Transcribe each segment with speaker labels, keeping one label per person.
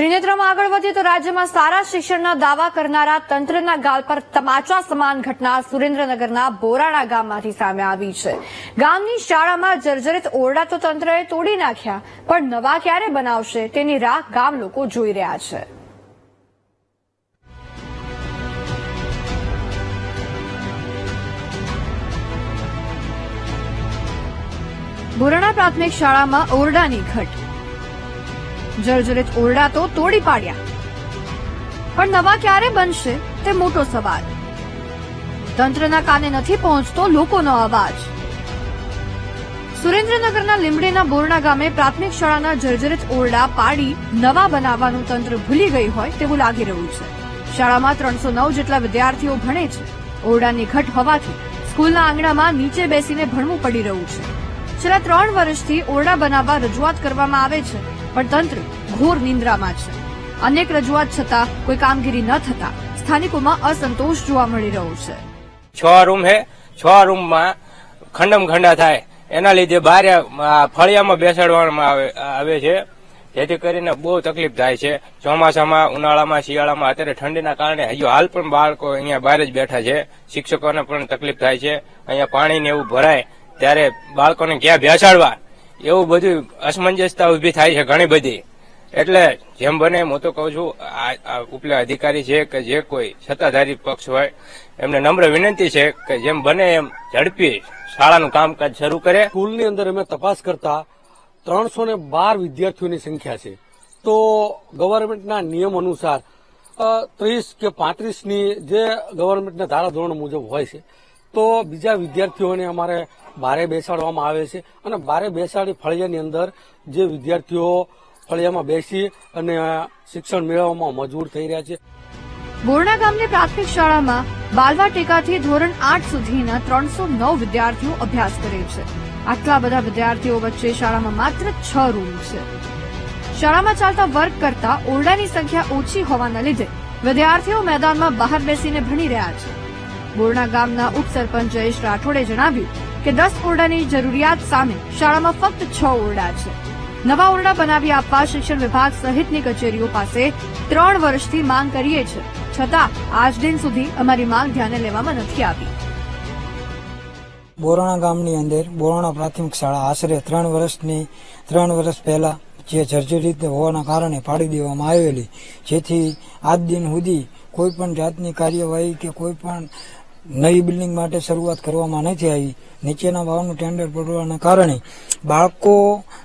Speaker 1: ત્રિનેત્રમાં આગળ વધીએ તો રાજ્યમાં સારા શિક્ષણના દાવા કરનારા તંત્રના ગાલ પર તમાચા સમાન ઘટના સુરેન્દ્રનગરના બોરાણા ગામમાંથી સામે આવી છે. ગામની શાળામાં જર્જરિત ઓરડા તો તંત્રએ તોડી નાખ્યા, પણ નવા ક્યારે બનાવશે તેની રાહ ગામ લોકો જોઈ રહ્યા છે. બોરાણા પ્રાથમિક શાળામાં ઓરડાની ઘટ. જર્જરિત ઓરડા તો તોડી પાડ્યા. પણ નવા ક્યારે બનશે તે મોટો સવાલ. તંત્રના કાને નથી પહોંચતો લોકોનો અવાજ. સુરેન્દ્રનગરના લીમડીના બોરણા ગામે પ્રાથમિક શાળાના જર્જરિત ઓરડા પાડી નવા બનાવવાનું તંત્ર ભૂલી ગઈ હોય તેવું લાગી રહ્યું છે. શાળામાં ત્રણસો નવ જેટલા વિદ્યાર્થીઓ ભણે છે. ઓરડાની ઘટ હોવાથી સ્કૂલના આંગણામાં નીચે બેસીને ભણવું પડી રહ્યું છે. છેલ્લા ત્રણ વર્ષથી ઓરડા બનાવવા રજૂઆત કરવામાં આવે છે. પણ તંત્ર ઘોર નિંદ્રામાં છે. અનેક રજૂઆત છતાં કોઈ કામગીરી ન થતા સ્થાનિકોમાં અસંતોષ જોવા મળી રહ્યો છે.
Speaker 2: છ રૂમ હે, છ રૂમમાં ખંડમ ખંડા થાય. એના લીધે બહાર ફળિયામાં બેસાડવામાં આવે છે. જેથી કરીને બહુ તકલીફ થાય છે. ચોમાસામાં, ઉનાળામાં, શિયાળામાં અત્યારે ઠંડીના કારણે હજુ હાલ પણ બાળકો અહીંયા બહાર જ બેઠા છે. શિક્ષકોને પણ તકલીફ થાય છે. અહીંયા પાણીને એવું ભરાય, ત્યારે બાળકોને ક્યાં બેસાડવા? એવું બધું અસમંજસતા ઊભી થાય છે ઘણી બધી. એટલે જેમ બને હું તો કહું છું, આ ઉપલા અધિકારી છે કે જે કોઈ સત્તાધારી પક્ષ હોય, એમને નમ્ર વિનંતી છે કે જેમ બને એમ ઝડપી શાળાનું કામકાજ શરૂ કરે.
Speaker 3: સ્કૂલની અંદર અમે તપાસ કરતા ત્રણસો ને બાર વિદ્યાર્થીઓની સંખ્યા છે. તો ગવર્મેન્ટના નિયમ અનુસાર ત્રીસ કે પાંત્રીસની જે ગવર્મેન્ટના ધારાધોરણ મુજબ હોય છે તો બીજા વિદ્યાર્થીઓને અમારે બારે બેસાડવામાં આવે છે અને બારે બેસાડી ફળિયાની અંદર જે વિદ્યાર્થીઓ ફળિયામાં બેસી અને શિક્ષણ મેળવવામાં મજબૂર થઈ રહ્યા છે.
Speaker 1: બોરણા ગામની પ્રાથમિક શાળામાં બાલવા ટેકાથી ધોરણ આઠ સુધીના ત્રણસો નવ વિદ્યાર્થીઓ અભ્યાસ કરે છે. આટલા બધા વિદ્યાર્થીઓ વચ્ચે શાળામાં માત્ર છ રૂમ છે. શાળામાં ચાલતા વર્ગ કરતા ઓરડાની સંખ્યા ઓછી હોવાના લીધે વિદ્યાર્થીઓ મેદાનમાં બહાર બેસીને ભણી રહ્યા છે. બોરણા ગામના ઉપસરપંચ જયેશ રાઠોડે જણાવ્યું કે દસ ઓરડાની જરૂરિયાત સામે શાળામાં ફક્ત છ ઓરડા છે. નવા ઓરડા બનાવી આપવા શિક્ષણ વિભાગ સહિતની કચેરીઓ પાસે ત્રણ વર્ષથી માંગ કરીએ છે. છતાં, આજ દિન સુધી અમારી માંગ ધ્યાને લેવામાં નથી આવી.
Speaker 4: બોરાણા ગામની અંદર બોરાણા પ્રાથમિક શાળા આશરે ત્રણ વર્ષની, ત્રણ વર્ષ પહેલા જે જર્જરિત હોવાના કારણે પાડી દેવામાં આવેલી, જેથી આજ દિન સુધી કોઈ પણ જાતની કાર્યવાહી કે કોઈ પણ નવી બિલ્ડિંગ માટે શરૂઆત કરવામાં નથી આવી. નીચેના ભાવનું ટેન્ડર પડવાના કારણે બાળકો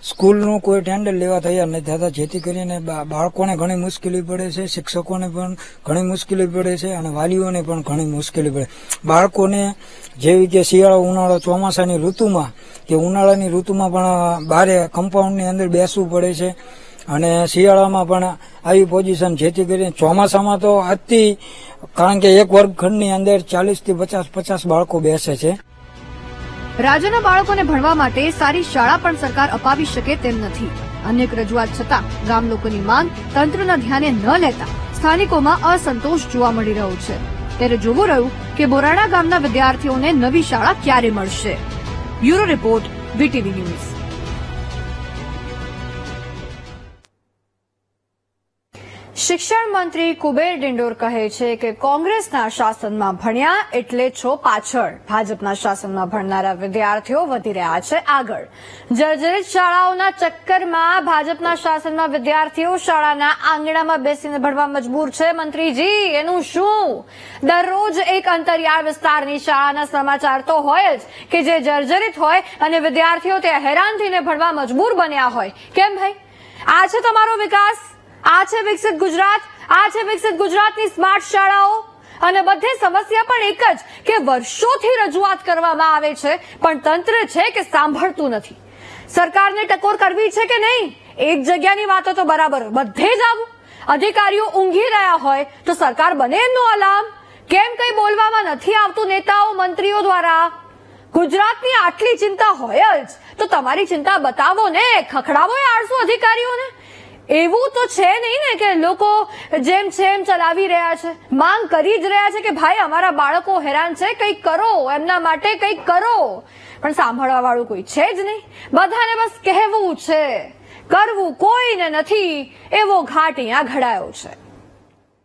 Speaker 4: સ્કૂલનું કોઈ ટેન્ડર લેવા તૈયાર નથી થતા, જેથી કરીને બાળકોને ઘણી મુશ્કેલી પડે છે, શિક્ષકોને પણ ઘણી મુશ્કેલી પડે છે અને વાલીઓને પણ ઘણી મુશ્કેલી પડે. બાળકોને જેવી કે શિયાળો, ઉનાળો, ચોમાસાની ઋતુમાં, કે ઉનાળાની ઋતુમાં પણ બારે કમ્પાઉન્ડની અંદર બેસવું પડે છે. અને શિયાળામાં પણ આવી પોઝિશન જેથી કરીને ચોમાસામાં તો અતિ, કારણ કે એક વર્ગખંડની અંદર ચાલીસથી પચાસ પચાસ બાળકો બેસે છે.
Speaker 1: રાજ્યના બાળકોને ભણવા માટે સારી શાળા પણ સરકાર અપાવી શકે તેમ નથી. અનેક રજૂઆત છતાં ગામ લોકોની માંગ તંત્રના ધ્યાને ન લેતા સ્થાનિકોમાં અસંતોષ જોવા મળી રહ્યો છે. ત્યારે જોવું રહ્યું કે બોરાણા ગામના વિદ્યાર્થીઓને નવી શાળા ક્યારે મળશે. Bureau report, VTV news. શિક્ષણ મંત્રી કુબેર ડિંડોર કહે છે કે કોંગ્રેસના શાસનમાં ભણ્યા એટલે છો પાછળ. ભાજપના શાસનમાં ભણનારા વિદ્યાર્થીઓ વધી રહ્યા છે આગળ. જર્જરિત શાળાઓના ચક્કરમાં ભાજપના શાસનમાં વિદ્યાર્થીઓ શાળાના આંગણામાં બેસીને ભણવા મજબૂર છે. મંત્રીજી, એનું શું? દરરોજ એક અંતરિયાળ વિસ્તારની શાળાના સમાચાર તો હોય જ કે જે જર્જરિત હોય અને વિદ્યાર્થીઓ ત્યાં હેરાન થઈને ભણવા મજબૂર બન્યા હોય. કેમ ભાઈ? આ છે તમારો વિકાસ? આ છે વિકસિત ગુજરાત. આ છે વિકસિત ગુજરાતની સ્માર્ટ શાળાઓ. અને બધે સમસ્યા પણ એક જ કે વર્ષોથી રજૂઆત કરવામાં આવે છે, પણ તંત્ર છે કે સાંભળતું નથી. સરકારને ટકોર કરવી છે કે નહીં? એક જગ્યાની વાતો તો બરાબર બધે જ આવું. અધિકારીઓ ઊંઘી રહ્યા હોય તો સરકાર બને એમનો અલાર્મ. કેમ કઈ બોલવામાં નથી આવતું નેતાઓ, મંત્રીઓ દ્વારા? ગુજરાતની આટલી ચિંતા હોય જ. તો તમારી ચિંતા બતાવો ને. ખખડાવો એ આળસુ અધિકારીઓને. એવું તો છે નહીં ને કે લોકો જેમ છે એમ ચલાવી રહ્યા છે. માંગ કરી જ રહ્યા છે કે ભાઈ, અમારા બાળકો હેરાન છે, કંઈક કરો, એમના માટે કંઈક કરો. પણ સાંભળવા વાળું કોઈ છે જ નહીં. બધાને બસ કહેવું છે, કરવું કોઈને નથી, એવો ઘાટ અહીંયા ઘડાયો છે.